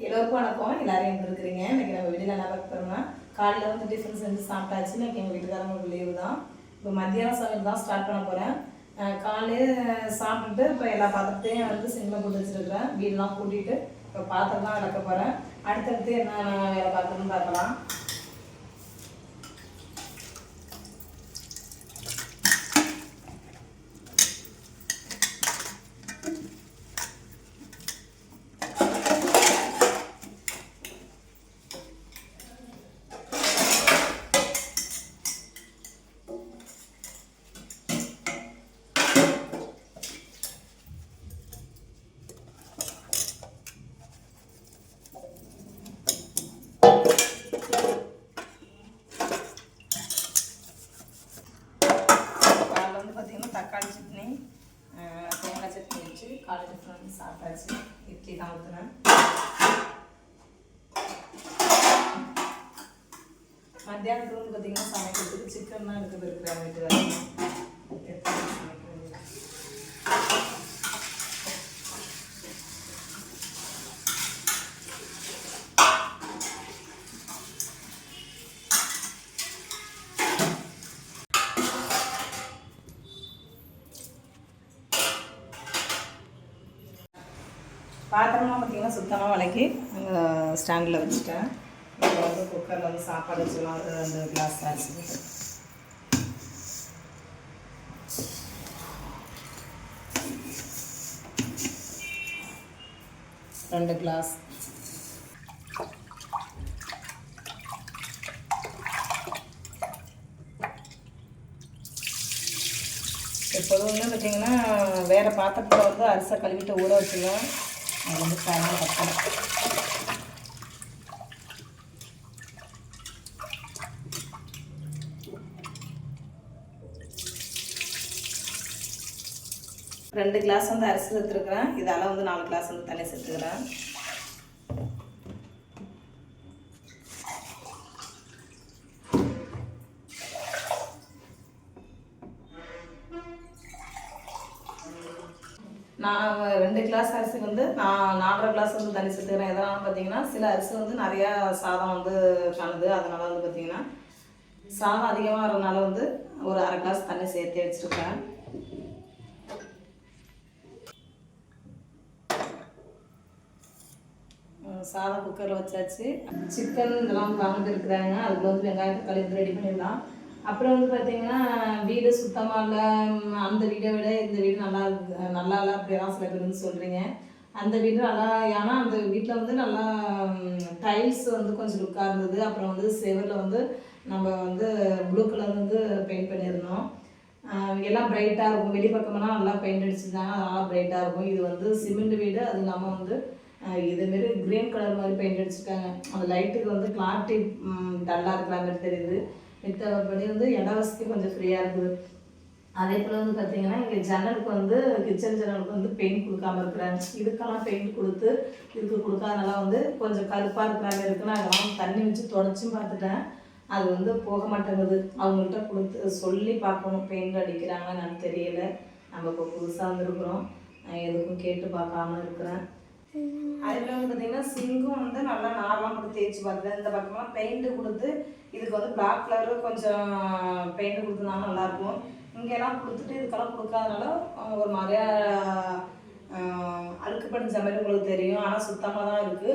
எல்லோருக்கும் வணக்கம். எல்லாரும் எப்படி இருக்கிறீங்க? இன்னைக்கு நம்ம வீட்டில் நல்லா பார்க்க போகிறோம்னா காலையில் வந்து டிஃபன் செஞ்சு சாப்பிட்டாச்சு. இன்னைக்கு எங்கள் வீட்டுக்காரங்களுக்கு லீவு தான். இப்போ மத்தியானம் சமையல் தான் ஸ்டார்ட் பண்ண போகிறேன் காலையில் சாப்பிட்டுட்டு இப்போ எல்லா பாத்திரத்தையும் வந்து சிங்கில் போட்டு வச்சுருக்கிறேன். வீடெலாம் கூட்டிகிட்டு இப்போ பாத்திரம்லாம் விளக்க போகிறேன் அடுத்தடுத்து என்ன வேலை பார்க்கணும்னு பார்க்கலாம் காலைல வந்து பார்த்தீங்கன்னா தக்காளி சட்னி அஹ், தேங்காய் சட்னி வச்சு காலை டிஃபன் வந்து சாப்பிட்டாச்சு இட்லி தான் ஊற்றுனேன் மத்தியானத்துக்கு வந்து பார்த்தீங்கன்னா சமைக்கிறதுக்கு சிக்கன் தான் இருக்குது இருக்கிற வீட்டு பாத்திரம்லாம் பார்த்தீங்கன்னா சுத்தமாக விளக்கி ஸ்டாண்டில் வச்சுட்டேன். வந்து குக்கரில் வந்து சாப்பாடு வச்சுக்கலாம் ஒரு ரெண்டு கிளாஸ் அரிசி ரெண்டு கிளாஸ் எப்போதும் வந்து பார்த்தீங்கன்னா வேறு பாத்திரத்தில் வந்து அரிசை கழுவிட்டு ஊற வச்சுருவேன் அது வந்து காரணம் பக்கம் ரெண்டு கிளாஸ் வந்து அரிசி சேர்த்துருக்குறேன் இதால் வந்து நாலு கிளாஸ் வந்து தண்ணி சேர்த்துக்கிறேன். நான் ரெண்டு கிளாஸ் அரிசி வந்து நான் நாலரை கிளாஸ் வந்து தண்ணி சேர்த்துக்கிறேன். எதனால் பார்த்தீங்கன்னா சில அரிசி வந்து நிறையா சாதம் வந்து காணுது அதனால் வந்து பார்த்தீங்கன்னா சாதம் அதிகமாக வரதுனால வந்து ஒரு அரை கிளாஸ் தண்ணி சேர்த்து வச்சுருக்கேன். சாதம் குக்கரில் வச்சாச்சு. சிக்கன் இதெல்லாம் வாங்கிட்டு அதில் வந்து வந்து வெங்காயத்தை கழுவி ரெடி பண்ணிடலாம். அப்புறம் வந்து பார்த்தீங்கன்னா வீடு சுத்தமாக இல்லை அந்த வீடை விட இந்த வீடு நல்லா இருக்கு. நல்லா இல்லை அப்படியெல்லாம் சில பேர் வந்து சொல்கிறீங்க அந்த வீடு நல்லா ஏன்னா அந்த வீட்டில் வந்து நல்லா டைல்ஸ் வந்து கொஞ்சம் லுக்காக இருந்தது. அப்புறம் வந்து செவரில் வந்து நம்ம வந்து ப்ளூ கலர் வந்து பெயிண்ட் பண்ணியிருந்தோம். எல்லாம் பிரைட்டாக இருக்கும். வெளிப்பக்கமெல்லாம் நல்லா பெயிண்ட் அடிச்சிருந்தாங்க. அதனால் பிரைட்டாக இருக்கும். இது வந்து சிமெண்ட் வீடு. அது இல்லாமல் வந்து ஆஹ் இதுமாரி கிரீன் கலர் மாதிரி பெயிண்ட் அடிச்சிருக்காங்க. அந்த லைட்டுக்கு வந்து கிளாரிட்டி டல்லாக இருக்கிற மாதிரி தெரியுது. மித்தபடி வந்து இட வசதி கொஞ்சம் ஃப்ரீயாக இருக்குது. அதே போல் வந்து பார்த்தீங்கன்னா இங்கே ஜன்னலுக்கு வந்து கிச்சன் ஜன்னலுக்கு வந்து பெயிண்ட் கொடுக்காம இருக்கிறாங்க. இதுக்கெல்லாம் பெயிண்ட் கொடுத்து இதுக்கு கொடுக்காதனால வந்து கொஞ்சம் கருப்பாக இருக்கிற மாதிரி இருக்குன்னா அதெல்லாம் தண்ணி வச்சு தொடச்சும் பார்த்துட்டேன். அது வந்து போக மாட்டேங்குது. அவங்கள்ட்ட கொடுத்து சொல்லி பார்க்கணும் பெயிண்ட் அடிக்கிறாங்க என்னன்னு தெரியல. நம்ம இப்போ புதுசாக வந்துருக்குறோம். நான் எதுக்கும் கேட்டு பார்க்காம இருக்கிறேன். அதில் வந்து பார்த்தீங்கன்னா சிங்கும் வந்து நல்லா நார்மலாக கொடுத்து தேய்ச்சி பார்த்து இந்த பக்கமாக பெயிண்ட்டு கொடுத்து இதுக்கு வந்து பிளாக் கலரு கொஞ்சம் பெயிண்ட் கொடுத்துருந்தாங்க நல்லாயிருக்கும் இங்கெல்லாம் கொடுத்துட்டு இதுக்கெல்லாம் கொடுக்காதனால ஒரு மாதிரியா அழுக்கு படிஞ்ச மாதிரி உங்களுக்கு தெரியும். ஆனால் சுத்தமாக தான் இருக்குது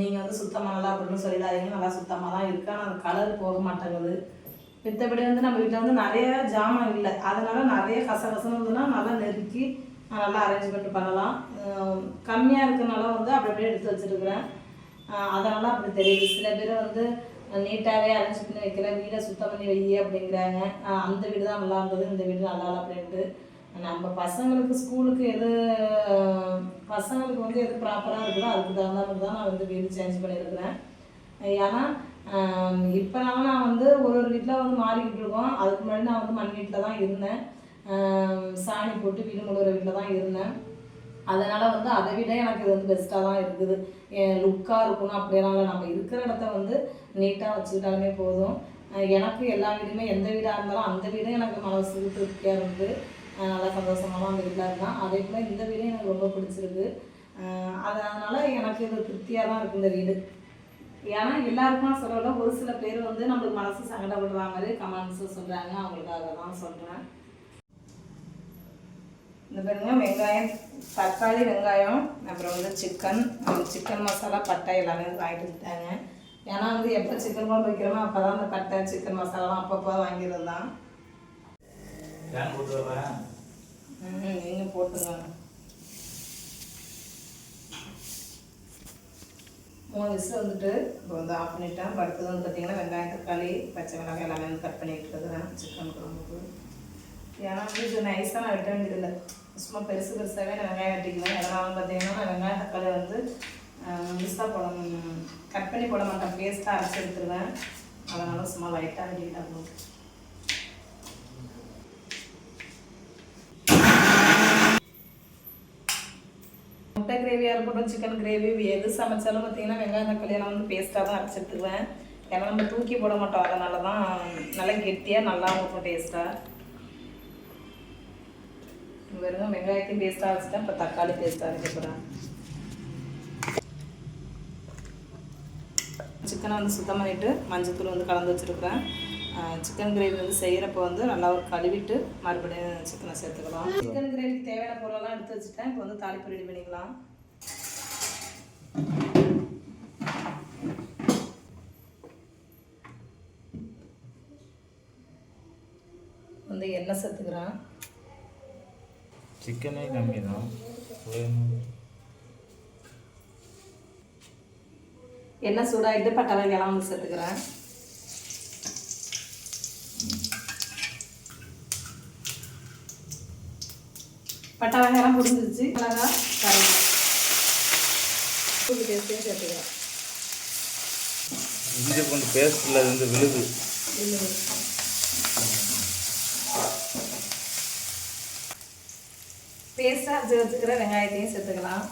நீங்கள் வந்து சுத்தமாக நல்லா அப்படின்னு சொல்லிடாதீங்க. நல்லா சுத்தமாக தான் இருக்குது ஆனால் அந்த கலர் போக மாட்டேங்குது. மித்தபடி வந்து நம்ம வீட்டில் வந்து நிறைய ஜாமான் இல்லை. அதனால நிறைய கசகசன்னு இருந்ததுன்னா நல்லா நெருக்கி நல்லா அரேஞ்ச்மெண்ட் பண்ணலாம். கம்மியாக இருக்கிறனால வந்து அப்படி அப்படியே எடுத்து வச்சுருக்குறேன். அதனால் அப்படி தெரியுது. சில பேர் வந்து நீட்டாகவே அரேஞ்ச் பண்ணி வைக்கிறேன் வீடை சுத்தம் பண்ணி வை அப்படிங்கிறாங்க. அந்த வீடு தான் நல்லா இருந்தது. இந்த வீடு நல்லா இல்லை அப்படின்ட்டு. நம்ம பசங்களுக்கு ஸ்கூலுக்கு எது பசங்களுக்கு வந்து எது ப்ராப்பராக இருக்குதோ அதுக்கு தகுந்த மாதிரி தான் நான் வந்து வீடு சேஞ்ச் பண்ணியிருக்கிறேன். ஏன்னா இப்போனாலும் நான் வந்து ஒரு ஒரு வீட்டில் வந்து மாறிக்கிட்டு இருக்கோம். அதுக்கு முன்னாடி நான் வந்து மண் வீட்டில் தான் இருந்தேன். சாணி போட்டு வீடு முழுகிற வீட்டில் தான் இருந்தேன். அதனால் வந்து அதை விட எனக்கு இது வந்து பெஸ்ட்டாக தான் இருக்குது. லுக்காக இருக்கணும் அப்படியெல்லாம் இல்லை நம்ம இருக்கிற இடத்த வந்து நீட்டாக வச்சுக்கிட்டாலுமே போதும். எனக்கு எல்லா வீடுமே எந்த வீடாக இருந்தாலும் அந்த வீடும் எனக்கு மனசுக்கு திருப்தியாக இருந்து நல்லா சந்தோஷமாக தான் அந்த வீட்டில் இருந்தேன் அதே போல் இந்த வீடும் எனக்கு ரொம்ப பிடிச்சிருக்கு. அதனால் அது எனக்கு இது திருப்தியாக தான் இருக்குது இந்த வீடு. ஏன்னா எல்லாருக்குமா சொல்லல ஒரு சில பேர் வந்து நம்மளுக்கு மனசு சங்கடப்படுற மாதிரி கமெண்ட்ஸும் சொல்கிறாங்க அவங்களுக்காக தான் சொல்கிறேன் இந்த பாருங்க வெங்காயம் தக்காளி வெங்காயம் அப்புறம் வந்து சிக்கன் சிக்கன் மசாலா பட்டை எல்லாமே வாங்கிட்டு வந்துட்டாங்க. ஏன்னா வந்து எப்போ சிக்கன் குழம்பு வைக்கிறோமோ அப்போ தான் அந்த பட்டை சிக்கன் மசாலாலாம் அப்பப்போ போட்டு வரேன் நீங்கள் போட்டுங்க மூணு விசில் வந்துட்டு இப்போ வந்து ஆஃப் பண்ணிட்டேன் இப்போ அடுத்தது வந்து பார்த்தீங்கன்னா வெங்காயம் தக்காளி பச்சை மிளகாய் எல்லாமே வந்து கட் பண்ணிட்டு இருக்கிறேன் சிக்கன் குழம்புக்கு. ஏன்னா வந்து இது நைஸாக நான் வெட்ட வேண்டியதில்லை. சும்மா பெருசு பெருசாகவே நான் வெங்காயம் வெட்டிக்குவேன். அதனால் வந்து பார்த்தீங்கன்னா நான் வெங்காயம் தக்காளி வந்து மிஸ்ஸாக போட கட் பண்ணி போட மாட்டேன். பேஸ்ட்டாக அரைச்சி எடுத்துருவேன். அதனால சும்மா லைட்டாக வெட்டிக்கிட்டா போதும். முட்டை கிரேவியாக இருக்கட்டும் சிக்கன் கிரேவி எது சமைச்சாலும் பார்த்தீங்கன்னா வெங்காயம் தக்காளி எல்லாம் வந்து பேஸ்ட்டாக தான் அரைச்சி எடுத்துக்குவேன் ஏன்னா நம்ம தூக்கி போட மாட்டோம். அதனால தான் நல்லா கெட்டியாக நல்லா இருக்கும் டேஸ்ட்டாக வெறும் வெங்காயத்தையும் பேஸ்ட்டாக வச்சுட்டேன் இப்போ தக்காளி பேஸ்ட்டாக அரைக்க போகிறேன் சிக்கனை வந்து சுத்தம் பண்ணிவிட்டு மஞ்சத்தூள் வந்து கலந்து வச்சுருக்குறேன் சிக்கன் கிரேவி வந்து செய்கிறப்போ வந்து நல்லா ஒரு கழுவிட்டு மறுபடியும் சிக்கனை சேர்த்துக்கலாம் சிக்கன் கிரேவிக்கு தேவையான பொருளெல்லாம் எடுத்து வச்சுட்டேன் இப்போ வந்து தாளிப்பு ரெடி பண்ணிக்கலாம் வந்து எண்ணெய் சேர்த்துக்கிறேன் சிக்கனே கம்மி தான் எண்ணெய் சூடாகிட்டு பட்டை வகையெல்லாம் வந்து சேர்த்துக்கிறேன் பட்டை வகையெல்லாம் புரிஞ்சிருச்சு மிளகா கருவேப்பிலை. பூண்டு பேஸ்ட்டையும் சேர்த்துக்கிறேன். இஞ்சி பூண்டு பேஸ்ட்டில் இருந்து விழுது. இல்லை பேஸ்ட்டாக அரைச்சி வச்சுக்கிற வெங்காயத்தையும் சேர்த்துக்கலாம்.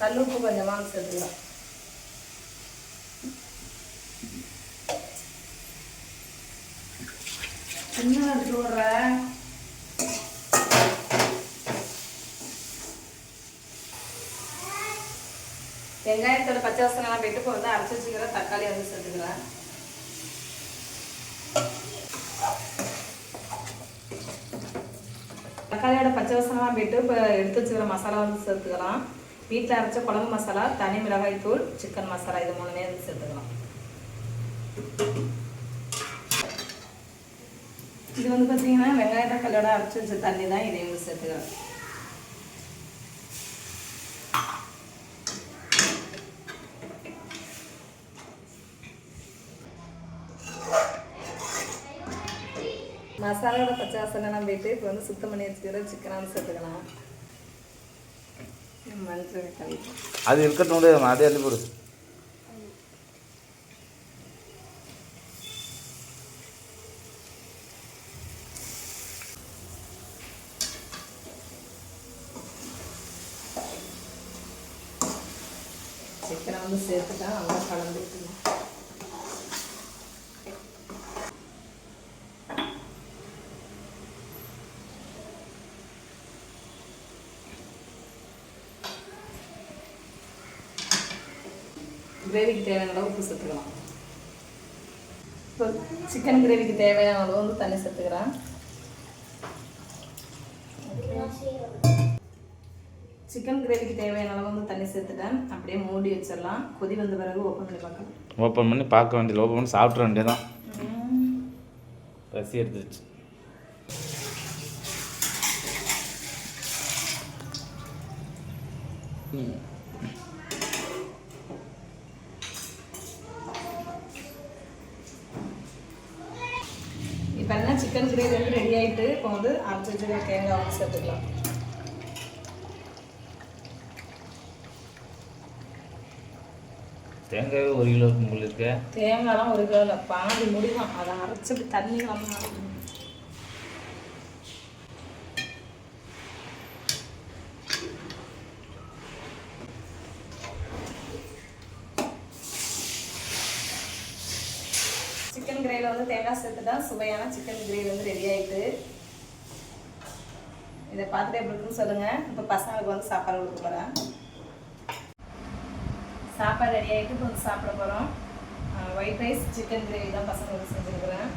கல்லுப்பு கொஞ்சமாக சேர்த்துக்கலாம். இன்னும் எடுத்து வெங்காயத்தோட பச்சை வாசனைலாம் போயிட்டு இப்போ வந்து அரைச்சி வச்சுக்கிற தக்காளி வந்து சேர்த்துக்கிறேன். தக்காளியோட பச்சை வசனமாக போயிட்டு இப்போ எடுத்து வச்சுக்கிற மசாலா வந்து சேர்த்துக்கலாம். வீட்டில் அரைச்ச குழம்பு மசாலா தனி மிளகாய் தூள் சிக்கன் மசாலா இது மூணுமே வந்து சேர்த்துக்கலாம். இது வந்து பார்த்தீங்கன்னா வெங்காய தக்காளியோட அரைச்சி வச்ச தண்ணி தான் இதையும் வந்து சேர்த்துக்கலாம். மசாலாவோட பச்சை வாசனைலாம் போயிட்டு இப்போ வந்து சுத்தம் பண்ணி வச்சுக்கிற சிக்கனாக சேர்த்துக்கலாம். மஞ்சள் அது இருக்கட்டும் அதே அள்ளி போடு சிக்கனை வந்து சேர்த்துட்டா நல்லா கலந்துக்கணும் கிரேவிக்கு தேவையான அளவு உப்பு சேர்த்துக்கலாம். இப்போ சிக்கன் கிரேவிக்கு தேவையான அளவு வந்து தண்ணி சேர்த்துக்கிறேன். சிக்கன் கிரேவிக்கு தேவையான அளவு வந்து தண்ணி சேர்த்துட்டேன். அப்படியே மூடி வச்சிடலாம். கொதி வந்த பிறகு ஓப்பன் பண்ணி பார்க்கலாம். ஓப்பன் பண்ணி பார்க்க வேண்டியது ஓப்பன் பண்ணி சாப்பிட்ற வேண்டியதான் பசி எடுத்துருச்சு. இப்போ என்ன சிக்கன் கிரேவி வந்து ரெடி ஆயிட்டு இப்போ வந்து அரைச்சி வச்சுக்கிற தேங்காய் வந்து சேர்த்துக்கலாம். தேங்காயே ஒரு கிலோ உங்களுக்கு தேங்காய்லாம் ஒரு கிலோ இல்லை பாதி முடி தான் அதை அரைச்சி அப்படி தண்ணி கலந்து சிக்கன் சேர்த்து தான் சுவையான சிக்கன் கிரேவி வந்து ரெடி ஆயிட்டு. இதை பார்த்துட்டு எப்படி இருக்குன்னு சொல்லுங்கள் இப்போ பசங்களுக்கு வந்து சாப்பாடு கொடுக்க போகிறேன் சாப்பாடு ரெடி ஆகிட்டு இப்போ வந்து சாப்பிட போகிறோம் ஒயிட் ரைஸ் சிக்கன் கிரேவி தான் பசங்களுக்கு செஞ்சுருக்குறேன்.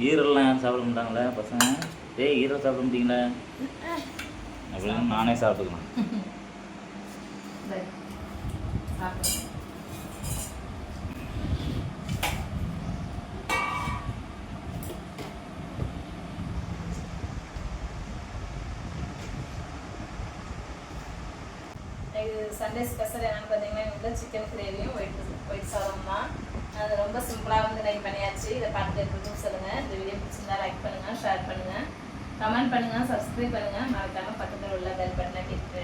ஈரல்லாம் யாரும் சாப்பிட மாட்டாங்களே பசங்க? ஏய் ஈரல் சாப்பிட மாட்டீங்களே? அப்படின்னு நானே சாப்பிட்டுக்கலாம் சண்டே ஸ்பெஷல் என்னன்னு பார்த்தீங்கன்னா எங்கள் வீட்டில் சிக்கன் கிரேவியும் ஒயிட் ஒயிட் சாதம் தான் அது ரொம்ப சிம்பிளாக வந்து லைக் பண்ணியாச்சு. இதை பார்த்துட்டு எப்படின்னு சொல்லுங்கள் இந்த வீடியோ பிடிச்சிருந்தா லைக் பண்ணுங்கள் ஷேர் பண்ணுங்கள் கமெண்ட் பண்ணுங்கள் சப்ஸ்கிரைப் பண்ணுங்கள் மறக்காமல் பக்கத்தில் உள்ள பெல் பட்டனை கிளிக்